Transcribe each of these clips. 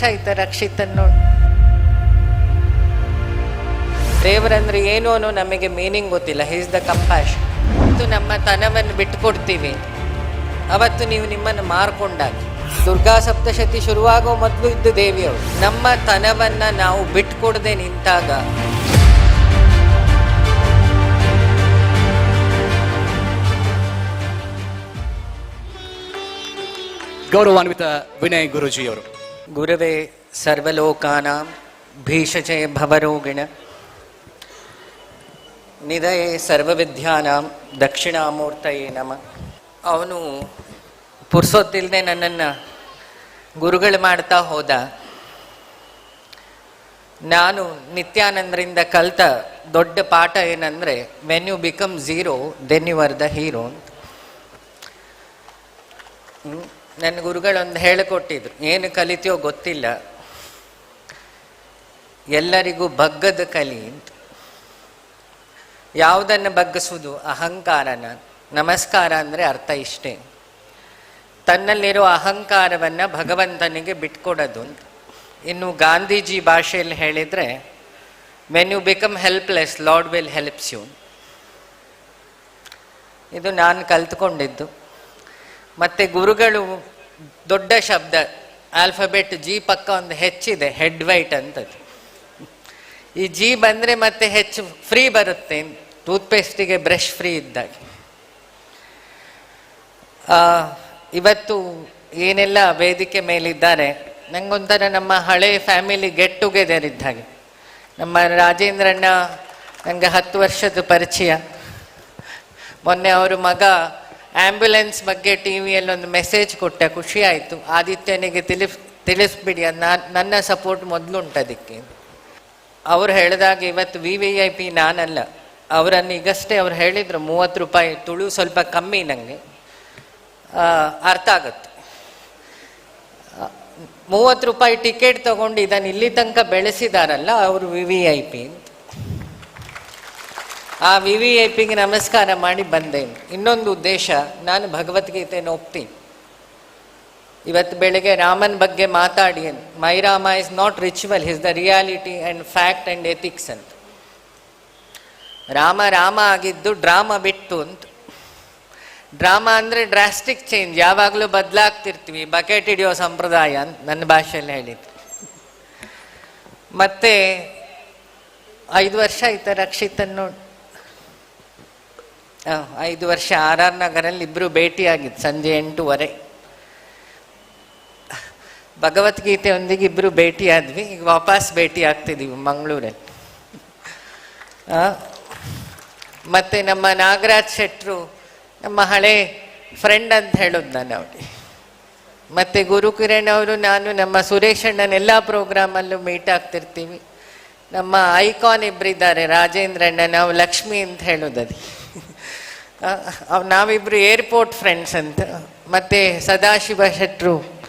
ವರ್ಷ ಆಯ್ತು ರಕ್ಷಿತನ್ ನೋಡಿ. ದೇವರಂದ್ರೆ ಏನು ಅನ್ನೋ ನಮಗೆ ಮೀನಿಂಗ್ ಗೊತ್ತಿಲ್ಲ. ಹೀಸ್ ದ ಕಂಪ್ಯಾಶ್ ಮತ್ತು ನಮ್ಮ ತನವನ್ನು ಬಿಟ್ಟುಕೊಡ್ತೀವಿ ಅವತ್ತು ನೀವು ನಿಮ್ಮನ್ನು ಮಾರ್ಕೊಂಡಾಗ. ದುರ್ಗಾ ಸಪ್ತಶತಿ ಶುರುವಾಗೋ ಮೊದಲು ಇದ್ದು ದೇವಿಯವರು. ನಮ್ಮ ತನವನ್ನ ನಾವು ಬಿಟ್ಕೊಡದೆ ನಿಂತಾಗ. ಗೌರವಾನ್ವಿತ ವಿನಯ್ ಗುರುಜಿಯವರು. ಗುರವೇ ಸರ್ವಲೋಕಾನಾಂ ಭೀಷಜೆ ಭವರೋಗಿಣ ನಿಧಯೇ ಸರ್ವವಿದ್ಯಾನಾಂ ದಕ್ಷಿಣಾಮೂರ್ತಯೇ ನಮ ಅವನು ಪುರ್ಸೊತ್ತಿಲ್ಲದೆ ನನ್ನನ್ನು ಗುರುಗಳು ಮಾಡ್ತಾ ಹೋದ. ನಾನು ನಿತ್ಯಾನಂದರಿಂದ ಕಲಿತ ದೊಡ್ಡ ಪಾಠ ಏನಂದರೆ when you become zero then you are the hero. ನನ್ನ ಗುರುಗಳೊಂದು ಹೇಳಿಕೊಟ್ಟಿದ್ರು, ಏನು ಕಲಿತೀಯೋ ಗೊತ್ತಿಲ್ಲ. ಎಲ್ಲರಿಗೂ ಬಗ್ಗದ ಕಲಿ ಅಂತ. ಯಾವುದನ್ನು ಬಗ್ಗಿಸುವುದು ಅಹಂಕಾರನ. ನಮಸ್ಕಾರ ಅಂದರೆ ಅರ್ಥ ಇಷ್ಟೇ. ತನ್ನಲ್ಲಿರೋ ಅಹಂಕಾರವನ್ನು ಭಗವಂತನಿಗೆ ಬಿಟ್ಕೊಡೋದು ಅಂತ. ಇನ್ನು ಗಾಂಧೀಜಿ ಭಾಷೆಯಲ್ಲಿ ಹೇಳಿದರೆ when you become helpless lord will helps you ಇದು ನಾನು ಕಲ್ತ್ಕೊಂಡಿದ್ದು. ಮತ್ತು ಗುರುಗಳು ದೊಡ್ಡ ಶಬ್ದ ಆಲ್ಫಬೆಟ್ ಜಿ ಪಕ್ಕ ಒಂದು ಹೆಚ್ಚಿದೆ ಹೆಡ್ ವೈಟ್ ಅಂತದ್ದು. ಈ ಜಿ ಬಂದರೆ ಮತ್ತೆ ಹೆಚ್ಚು ಫ್ರೀ ಬರುತ್ತೆ ಟೂತ್ಪೇಸ್ಟಿಗೆ ಬ್ರಷ್ ಫ್ರೀ ಇದ್ದಾಗ. ಇವತ್ತು ಏನೆಲ್ಲ ವೇದಿಕೆ ಮೇಲಿದ್ದಾರೆ, ನಂಗೊಂಥರ ನಮ್ಮ ಹಳೆ ಫ್ಯಾಮಿಲಿ ಗೆಟ್ ಟುಗೆದರ್ ಇದ್ದ ಹಾಗೆ ನಮ್ಮ ರಾಜೇಂದ್ರಣ್ಣ ನನಗೆ ಹತ್ತು ವರ್ಷದ ಪರಿಚಯ. ಮೊನ್ನೆ ಅವರು ಮಗ ಆ್ಯಂಬುಲೆನ್ಸ್ ಬಗ್ಗೆ ಟಿ ವಿಯಲ್ಲಿ ಒಂದು ಮೆಸೇಜ್ ಕೊಟ್ಟೆ ಖುಷಿ ಆಯಿತು ಆದಿತ್ಯನಿಗೆ ತಿಳಿಸ್, ತಿಳಿಸ್ಬಿಡಿ ನಾನು, ನನ್ನ ಸಪೋರ್ಟ್ ಮೊದಲು ಅದಕ್ಕೆ ಅವ್ರು ಹೇಳಿದಾಗ ಇವತ್ತು ವಿ ವಿ ಐ ಪಿ ನಾನಲ್ಲ. ಅವರನ್ನು ಈಗಷ್ಟೇ ಅವ್ರು ಹೇಳಿದರು, ಮೂವತ್ತು ರೂಪಾಯಿ ತುಳು ಸ್ವಲ್ಪ ಕಮ್ಮಿ ನನಗೆ ಅರ್ಥ ಆಗುತ್ತೆ. ಮೂವತ್ತು ರೂಪಾಯಿ ಟಿಕೆಟ್ ತಗೊಂಡು ಇದನ್ನು ಇಲ್ಲಿ ತನಕ ಬೆಳೆಸಿದಾರಲ್ಲ ಅವರು ವಿ ವಿ ಐ ಪಿ ಆ ವಿ ವಿ ಐ ಪಿಗೆ ನಮಸ್ಕಾರ ಮಾಡಿ ಬಂದೇನೆ. ಇನ್ನೊಂದು ಉದ್ದೇಶ, ನಾನು ಭಗವದ್ಗೀತೆಯನ್ನು ಒಪ್ತೀನಿ. ಇವತ್ತು ಬೆಳಗ್ಗೆ ರಾಮನ್ ಬಗ್ಗೆ ಮಾತಾಡಿ my Rama is not ritual his the reality and fact and ethics ಅಂತ. ರಾಮ ರಾಮ ಆಗಿದ್ದು ಡ್ರಾಮಾ ಬಿಟ್ಟು ಅಂತ. ಡ್ರಾಮಾ ಅಂದರೆ ಡ್ರಾಸ್ಟಿಕ್ ಚೇಂಜ್ ಯಾವಾಗಲೂ ಬದಲಾಗ್ತಿರ್ತೀವಿ, ಬಕೆಟ್ ಹಿಡಿಯೋ ಸಂಪ್ರದಾಯ ಅಂತ ನನ್ನ ಭಾಷೆಯಲ್ಲಿ ಹೇಳಿದ್ರು ಮತ್ತೆ ಐದು ವರ್ಷ ಆಯ್ತು ರಕ್ಷಿತನ್ನು ನೋಡಿ ಐದು ವರ್ಷ ಆರ್ ಆರ್ ನಗರಲ್ಲಿ ಇಬ್ಬರು ಭೇಟಿಯಾಗಿದ್ದು ಸಂಜೆ ಎಂಟೂವರೆ. ಭಗವದ್ಗೀತೆಯೊಂದಿಗೆ ಇಬ್ಬರು ಭೇಟಿಯಾದ್ವಿ, ಈಗ ವಾಪಸ್ ಭೇಟಿ ಆಗ್ತಿದ್ದೀವಿ ಮಂಗಳೂರಲ್ಲಿ ಮತ್ತೆ ನಮ್ಮ ನಾಗರಾಜ್ ಶೆಟ್ರು, ನಮ್ಮ ಹಳೆ ಫ್ರೆಂಡ್ ಅಂತ ಹೇಳೋದು ನಾನು ಅವ್ರಿಗೆ. ಮತ್ತೆ ಗುರು ಕಿರಣ್ ಅವರು, ನಾನು, ನಮ್ಮ ಸುರೇಶ್ ಅಣ್ಣನ ಎಲ್ಲ ಪ್ರೋಗ್ರಾಮಲ್ಲೂ ಮೀಟ್ ಆಗ್ತಿರ್ತೀವಿ. ನಮ್ಮ ಐಕಾನ್ ಇಬ್ಬರಿದ್ದಾರೆ ರಾಜೇಂದ್ರಣ್ಣ ನಾವು ಲಕ್ಷ್ಮಿ ಅಂತ ಹೇಳೋದು ನಾವಿಬ್ರು ಏರ್ಪೋರ್ಟ್ ಫ್ರೆಂಡ್ಸ್ ಅಂತ. ಮತ್ತೆ ಸದಾಶಿವ ಶೆಟ್ರು.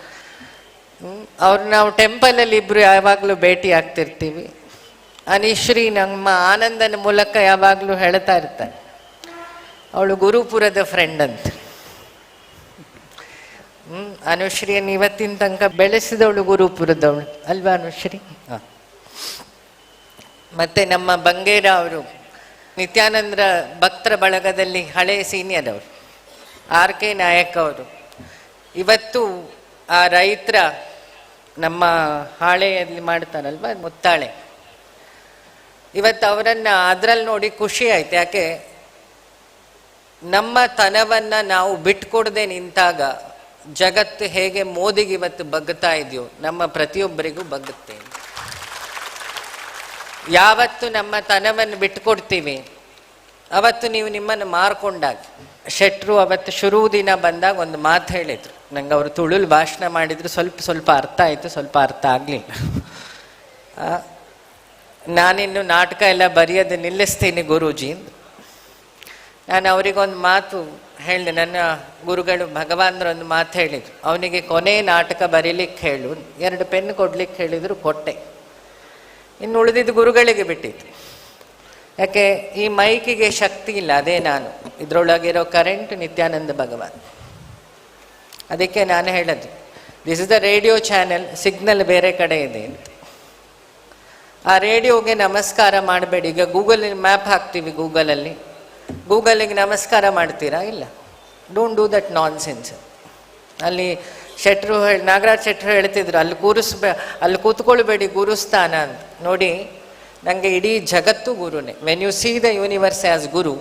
ಅವ್ರು ನಾವು ಟೆಂಪಲಲ್ಲಿ ಇಬ್ರು ಯಾವಾಗಲೂ ಭೇಟಿ ಆಗ್ತಿರ್ತೀವಿ. ಅನಿಶ್ರೀ ನಮ್ಮ ಆನಂದನ ಮೂಲಕ ಯಾವಾಗಲೂ ಹೇಳ್ತಾ ಇರ್ತಾರೆ ಅವಳು ಗುರುಪುರದ ಫ್ರೆಂಡ್ ಅಂತ. ಹ್ಮ್ ಅನುಶ್ರೀಯನ್ನು ಇವತ್ತಿನ ತನಕ ಬೆಳೆಸಿದವಳು ಗುರುಪುರದವಳು. ಅಲ್ವಾ ಅನುಶ್ರೀ? ಹ. ಮತ್ತೆ ನಮ್ಮ ಬಂಗೇರ ಅವರು. ನಿತ್ಯಾನಂದ್ರ ಭಕ್ತರ ಬಳಗದಲ್ಲಿ ಹಳೆ ಸೀನಿಯರ್ ಅವರು ಆರ್ ಕೆ ನಾಯಕ್ ಅವರು. ಇವತ್ತು ಆ ರೈತರ ನಮ್ಮ ಹಾಳೆಯಲ್ಲಿ ಮಾಡ್ತಾರಲ್ವ, ಮುತ್ತಾಳೆ. ಇವತ್ತು ಅವರನ್ನ ಅದ್ರಲ್ಲಿ ನೋಡಿ ಖುಷಿ ಆಯ್ತು. ಯಾಕೆ? ನಮ್ಮ ತನವನ್ನು ನಾವು ಬಿಟ್ಕೊಡದೆ ನಿಂತಾಗ ಜಗತ್ತು ಹೇಗೆ ಮೋದಿಗೆ ಇವತ್ತು ಬಗ್ಗುತ್ತಾ ಇದೆಯೋ, ನಮ್ಮ ಪ್ರತಿಯೊಬ್ಬರಿಗೂ ಬಗ್ಗುತ್ತೆ ಯಾವತ್ತು ನಮ್ಮ ತನವನ್ನು ಬಿಟ್ಕೊಡ್ತೀವಿ ಅವತ್ತು ನೀವು ನಿಮ್ಮನ್ನು ಮಾರ್ಕೊಂಡಾಗ. ಶೆಟ್ರು ಅವತ್ತು ಶುರು ದಿನ ಬಂದಾಗ ಒಂದು ಮಾತು ಹೇಳಿದ್ರು. ನಂಗೆ ಅವರು ತುಳುಲ್ ಭಾಷಣ ಮಾಡಿದ್ರು, ಸ್ವಲ್ಪ ಸ್ವಲ್ಪ ಅರ್ಥ ಆಯಿತು, ಸ್ವಲ್ಪ ಅರ್ಥ ಆಗಲಿಲ್ಲ. ನಾನಿನ್ನು ನಾಟಕ ಎಲ್ಲ ಬರೆಯೋದು ನಿಲ್ಲಿಸ್ತೀನಿ ಗುರೂಜಿ. ನಾನು ಅವರಿಗೊಂದು ಮಾತು ಹೇಳಿದೆ, ನನ್ನ ಗುರುಗಳು ಭಗವಾನ್ರೊಂದು ಮಾತು ಹೇಳಿದರು. ಅವನಿಗೆ ಕೊನೆ ನಾಟಕ ಬರೀಲಿಕ್ಕೆ ಹೇಳು, ಎರಡು ಪೆನ್ ಕೊಡ್ಲಿಕ್ಕೆ ಹೇಳಿದರು, ಕೊಟ್ಟೆ. ಇನ್ನು ಉಳಿದಿದ್ದು ಗುರುಗಳಿಗೆ ಬಿಟ್ಟಿತ್ತು ಯಾಕೆ, ಈ ಮೈಕಿಗೆ ಶಕ್ತಿ ಇಲ್ಲ, ಅದೇ ನಾನು. ಇದರೊಳಗಿರೋ ಕರೆಂಟ್ ನಿತ್ಯಾನಂದ ಭಗವಾನ್. ಅದಕ್ಕೆ ನಾನು ಹೇಳೋದು this is the radio channel signal ಬೇರೆ ಕಡೆ ಇದೆ ಅಂತ. ಆ ರೇಡಿಯೋಗೆ ನಮಸ್ಕಾರ ಮಾಡಬೇಡಿ. ಈಗ ಗೂಗಲ್ ಮ್ಯಾಪ್ ಹಾಕ್ತೀವಿ ಗೂಗಲಲ್ಲಿ. ಗೂಗಲಿಗೆ ನಮಸ್ಕಾರ ಮಾಡ್ತೀರಾ? ಇಲ್ಲ. Don't do that nonsense ಅಲ್ಲಿ ಶೆಟ್ರು ಹೇಳಿ ನಾಗರಾಜ್ ಶೆಟ್ರು ಹೇಳ್ತಿದ್ರು, ಅಲ್ಲಿ ಕೂರಿಸ್ಬೇ, ಅಲ್ಲಿ ಕೂತ್ಕೊಳ್ಬೇಡಿ ಗುರುಸ್ಥಾನ ಅಂತ. ನೋಡಿ ನನಗೆ ಇಡೀ ಜಗತ್ತು ಗುರುನೇ. When you see the universe as guru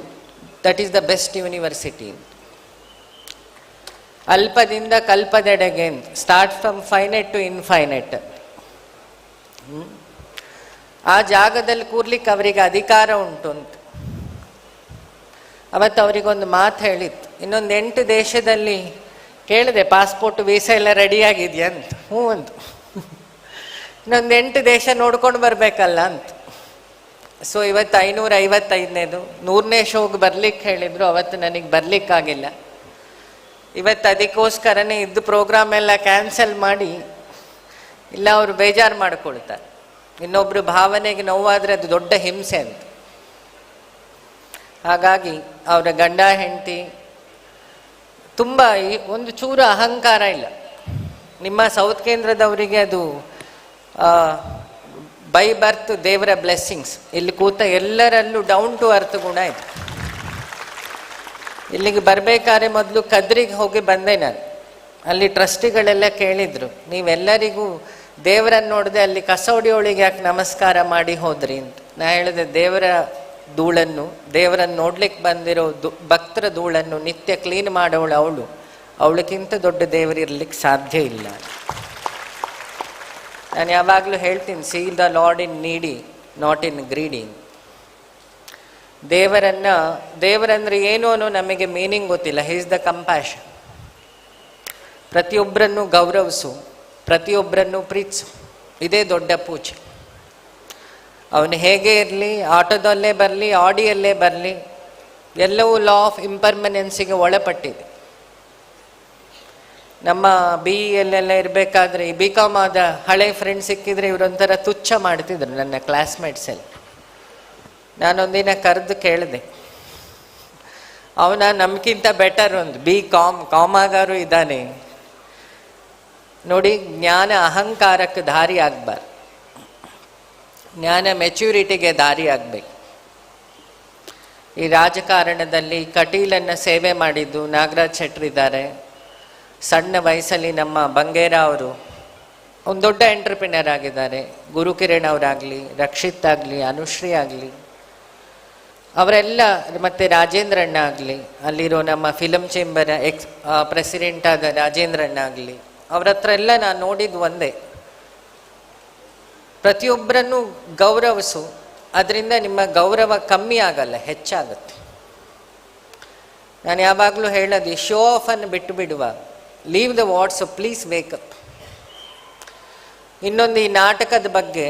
that is the best university ಅಲ್ಪದಿಂದ ಕಲ್ಪದೆಡೆಗೆ start from finite to infinite ಆ ಜಾಗದಲ್ಲಿ ಕೂರ್ಲಿಕ್ಕೆ ಅವರಿಗೆ ಅಧಿಕಾರ ಉಂಟು ಅಂತ. ಅವತ್ತು ಅವರಿಗೊಂದು ಮಾತು ಹೇಳಿತ್ತು. ಇನ್ನೊಂದು ಎಂಟು ದೇಶದಲ್ಲಿ ಕೇಳಿದೆ ಪಾಸ್ಪೋರ್ಟ್ ವೀಸಾ ಎಲ್ಲ ರೆಡಿ ಆಗಿದೆಯಾ? ಅಂತ. ಹ್ಞೂ ಅಂತ ಇನ್ನೊಂದು ಎಂಟು ದೇಶ ನೋಡ್ಕೊಂಡು ಬರಬೇಕಲ್ಲ ಅಂತ. ಸೊ ಇವತ್ತು ಐನೂರ ಐವತ್ತೈದನೇದು. ನೂರನೇ ಶೋಗೆ ಬರ್ಲಿಕ್ಕೆ ಹೇಳಿದ್ರು, ಅವತ್ತು ನನಗೆ ಬರ್ಲಿಕ್ಕಾಗಿಲ್ಲ. ಇವತ್ತು ಅದಕ್ಕೋಸ್ಕರನೇ ಇದ್ದು ಪ್ರೋಗ್ರಾಮ್ ಎಲ್ಲ ಕ್ಯಾನ್ಸಲ್ ಮಾಡಿ, ಇಲ್ಲ ಅವರು ಬೇಜಾರು ಮಾಡ್ಕೊಳ್ತಾರೆ. ಇನ್ನೊಬ್ಬರು ಭಾವನೆಗೆ ನೋವಾದರೆ ಅದು ದೊಡ್ಡ ಹಿಂಸೆ ಅಂತ. ಹಾಗಾಗಿ, ಅವರ ಗಂಡ, ಹೆಂಡತಿ ತುಂಬ ಒಂದು ಚೂರು ಅಹಂಕಾರ ಇಲ್ಲ. ನಿಮ್ಮ ಸೌತ್ ಕೇಂದ್ರದವರಿಗೆ ಅದು ಬೈ ಬರ್ತ್ ದೇವರ ಬ್ಲೆಸ್ಸಿಂಗ್ಸ್. ಇಲ್ಲಿ ಕೂತ ಎಲ್ಲರಲ್ಲೂ ಡೌನ್ ಟು ಅರ್ತ್ ಗುಣ ಇದೆ. ಇಲ್ಲಿಗೆ ಬರಬೇಕಾದ್ರೆ ಮೊದಲು ಕದ್ರಿಗೆ ಹೋಗಿ ಬಂದೆ ನಾನು. ಅಲ್ಲಿ ಟ್ರಸ್ಟಿಗಳೆಲ್ಲ ಕೇಳಿದ್ರು, ನೀವೆಲ್ಲರಿಗೂ ದೇವರನ್ನು ನೋಡಿದೆ ಅಲ್ಲಿ ಕಸೌಡಿಯೊಳಗೆ ಯಾಕೆ ನಮಸ್ಕಾರ ಮಾಡಿ ಹೋದ್ರಿ? ಅಂತ. ನಾ ಹೇಳಿದೆ, ದೇವರ ಧೂಳನ್ನು, ದೇವರನ್ನು ನೋಡ್ಲಿಕ್ಕೆ ಬಂದಿರೋ ಭಕ್ತರ ಧೂಳನ್ನು ನಿತ್ಯ ಕ್ಲೀನ್ ಮಾಡೋಳು ಅವಳು. ಅವಳಕ್ಕಿಂತ ದೊಡ್ಡ ದೇವರಿರ್ಲಿಕ್ಕೆ ಸಾಧ್ಯ ಇಲ್ಲ. ನಾನು ಯಾವಾಗಲೂ ಹೇಳ್ತೀನಿ ಸೀಲ್ ದ ಲಾರ್ಡ್ ಇನ್ ನೀಡಿ ನಾಟ್ ಇನ್ ಗ್ರೀಡಿ ದೇವರನ್ನ, ದೇವರಂದ್ರೆ ಏನು ಅನ್ನೋ ನಮಗೆ ಮೀನಿಂಗ್ ಗೊತ್ತಿಲ್ಲ. ಹೀಸ್ ದ ಕಂಪ್ಯಾಷನ್ ಪ್ರತಿಯೊಬ್ಬರನ್ನು ಗೌರವಿಸು, ಪ್ರತಿಯೊಬ್ಬರನ್ನು ಪ್ರೀತಿಸು. ಇದೇ ದೊಡ್ಡ ಪೂಜೆ. ಅವನು ಹೇಗೆ ಇರಲಿ, ಆಟೋದಲ್ಲೇ ಬರಲಿ, ಆಡಿಯಲ್ಲೇ ಬರಲಿ, ಎಲ್ಲವೂ ಲಾ ಆಫ್ ಇಂಪರ್ಮನೆನ್ಸಿಗೆ ಒಳಪಟ್ಟಿದೆ. ನಮ್ಮ ಬಿ ಇಯಲ್ಲೆಲ್ಲ ಇರಬೇಕಾದ್ರೆ ಬಿ ಕಾಮ್ ಆದ ಹಳೆ ಫ್ರೆಂಡ್ ಸಿಕ್ಕಿದ್ರೆ ಇವರೊಂಥರ ತುಚ್ಛ ಮಾಡ್ತಿದ್ರು ನನ್ನ ಕ್ಲಾಸ್ಮೇಟ್ಸಲ್ಲಿ ನಾನೊಂದಿನ ಕರೆದು ಕೇಳಿದೆ. ಅವನ ನಮಗಿಂತ ಬೆಟರ್ ಒಂದು ಬಿ ಕಾಮ್ ಕಾಮಾಗಾರು ಇದ್ದಾನೆ. ನೋಡಿ, ಜ್ಞಾನ ಅಹಂಕಾರಕ್ಕೆ ದಾರಿ ಆಗ್ಬಾರ್ದು ಜ್ಞಾನ ಮೆಚ್ಯೂರಿಟಿಗೆ ದಾರಿ ಆಗಬೇಕು. ಈ ರಾಜಕಾರಣದಲ್ಲಿ ಕಟೀಲನ್ನು ಸೇವೆ ಮಾಡಿದ್ದು ನಾಗರಾಜ್ ಶೆಟ್ರಿದ್ದಾರೆ ಸಣ್ಣ ವಯಸ್ಸಲ್ಲಿ ನಮ್ಮ ಬಂಗೇರ ಅವರು ಒಂದು ದೊಡ್ಡ ಎಂಟ್ರಪ್ರಿನರ್ ಆಗಿದ್ದಾರೆ. ಗುರುಕಿರಣ್ ಅವರಾಗಲಿ, ರಕ್ಷಿತ್ ಆಗಲಿ, ಅನುಶ್ರೀ ಆಗಲಿ. ಅವರೆಲ್ಲ ಮತ್ತು ರಾಜೇಂದ್ರಣ್ಣ ಆಗಲಿ, ಅಲ್ಲಿರೋ ನಮ್ಮ ಫಿಲಮ್ ಚೇಂಬರ್ ಎಕ್ಸ್ ಪ್ರೆಸಿಡೆಂಟ್ ಆದ ರಾಜೇಂದ್ರಣ್ಣ ಆಗಲಿ ಅವ್ರ ಹತ್ರ ಎಲ್ಲ ನಾನು ನೋಡಿದ್ದು ಒಂದೇ. ಪ್ರತಿಯೊಬ್ಬರನ್ನು ಗೌರವಿಸು. ಅದರಿಂದ ನಿಮ್ಮ ಗೌರವ ಕಮ್ಮಿ ಆಗಲ್ಲ, ಹೆಚ್ಚಾಗುತ್ತೆ. ನಾನು ಯಾವಾಗಲೂ ಹೇಳೋದು ಶೋ ಆಫ್ ಅನ್ನು ಬಿಟ್ಟು ಬಿಡುವ leave the what's please makeup ಇನ್ನೊಂದು ಈ ನಾಟಕದ ಬಗ್ಗೆ,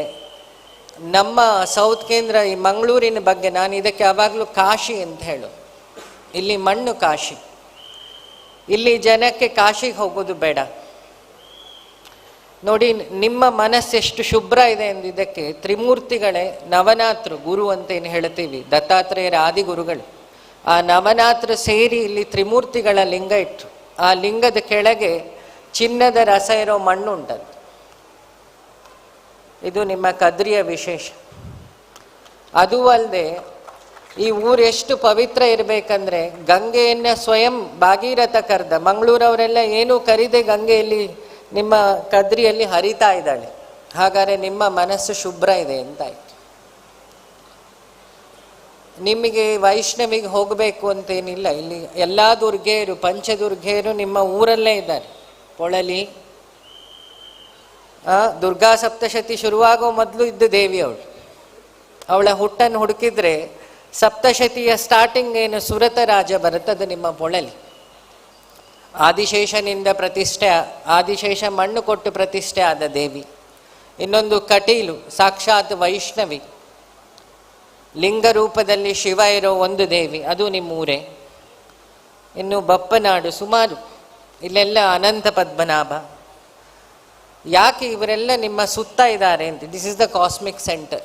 ನಮ್ಮ ಸೌತ್ ಕೇಂದ್ರ, ಈ ಮಂಗಳೂರಿನ ಬಗ್ಗೆ ನಾನು ಇದಕ್ಕೆ ಯಾವಾಗಲೂ ಕಾಶಿ ಅಂತ ಹೇಳು. ಇಲ್ಲಿ ಮಣ್ಣು ಕಾಶಿ. ಇಲ್ಲಿ ಜನಕ್ಕೆ ಕಾಶಿಗೆ ಹೋಗೋದು ಬೇಡ. ನೋಡಿ, ನಿಮ್ಮ ಮನಸ್ಸೆಷ್ಟು ಶುಭ್ರ ಇದೆ ಎಂದಿದ್ದಕ್ಕೆ ತ್ರಿಮೂರ್ತಿಗಳೇ ನವನಾತ್ರ ಗುರು ಅಂತ ಏನು ಹೇಳ್ತೀವಿ ದತ್ತಾತ್ರೇಯರ ಆದಿಗುರುಗಳು ಆ ನವನಾತ್ರ ಸೇರಿ ಇಲ್ಲಿ ತ್ರಿಮೂರ್ತಿಗಳ ಲಿಂಗ ಇಟ್ಟು ಆ ಲಿಂಗದ ಕೆಳಗೆ ಚಿನ್ನದ ರಸ ಇರೋ ಮಣ್ಣು ಉಂಟದ್ದು ಇದು ನಿಮ್ಮ ಕದ್ರಿಯ ವಿಶೇಷ. ಅದು ಅಲ್ಲದೆ ಈ ಊರು ಎಷ್ಟು ಪವಿತ್ರ ಇರಬೇಕಂದ್ರೆ ಗಂಗೆಯನ್ನ ಸ್ವಯಂ ಭಾಗೀರಥ ಕರೆದ. ಮಂಗಳೂರವರೆಲ್ಲ ಏನೂ ಕರೀದೆ ಗಂಗೆಯಲ್ಲಿ ನಿಮ್ಮ ಕದ್ರಿಯಲ್ಲಿ ಹರಿತಾ ಇದ್ದಾಳೆ. ಹಾಗಾದರೆ ನಿಮ್ಮ ಮನಸ್ಸು ಶುಭ್ರ ಇದೆ ಅಂತಾಯ್ತು ನಿಮಗೆ ವೈಷ್ಣವಿಗೆ ಹೋಗಬೇಕು ಅಂತೇನಿಲ್ಲ. ಇಲ್ಲಿ ಎಲ್ಲ ದುರ್ಗೆಯರು, ಪಂಚದುರ್ಗೆಯರು ನಿಮ್ಮ ಊರಲ್ಲೇ ಇದ್ದಾರೆ. ಪೊಳಲಿ ದುರ್ಗಾ ಸಪ್ತಶತಿ ಶುರುವಾಗೋ ಮೊದಲು ಇದ್ದ ದೇವಿ ಅವಳು. ಅವಳ ಹುಟ್ಟನ್ನು ಹುಡುಕಿದ್ರೆ ಸಪ್ತಶತಿಯ ಸ್ಟಾರ್ಟಿಂಗ್ ಏನು ಸುರತ ರಾಜ ಬರುತ್ತದೆ ನಿಮ್ಮ ಪೊಳಲಿ. ಆದಿಶೇಷನಿಂದ ಪ್ರತಿಷ್ಠೆ, ಆದಿಶೇಷ ಮಣ್ಣು ಕೊಟ್ಟು ಪ್ರತಿಷ್ಠೆ ಆದ ದೇವಿ. ಇನ್ನೊಂದು ಕಟೀಲು, ಸಾಕ್ಷಾತ್ ವೈಷ್ಣವಿ. ಲಿಂಗ ರೂಪದಲ್ಲಿ ಶಿವ ಇರೋ ಒಂದು ದೇವಿ, ಅದು ನಿಮ್ಮೂರೇ. ಇನ್ನು ಬಪ್ಪನಾಡು, ಸುಮಾರು. ಇಲ್ಲೆಲ್ಲ ಅನಂತ ಪದ್ಮನಾಭ. ಯಾಕೆ ಇವರೆಲ್ಲ ನಿಮ್ಮ ಸುತ್ತ ಇದ್ದಾರೆ ಅಂತ? This is the cosmic centre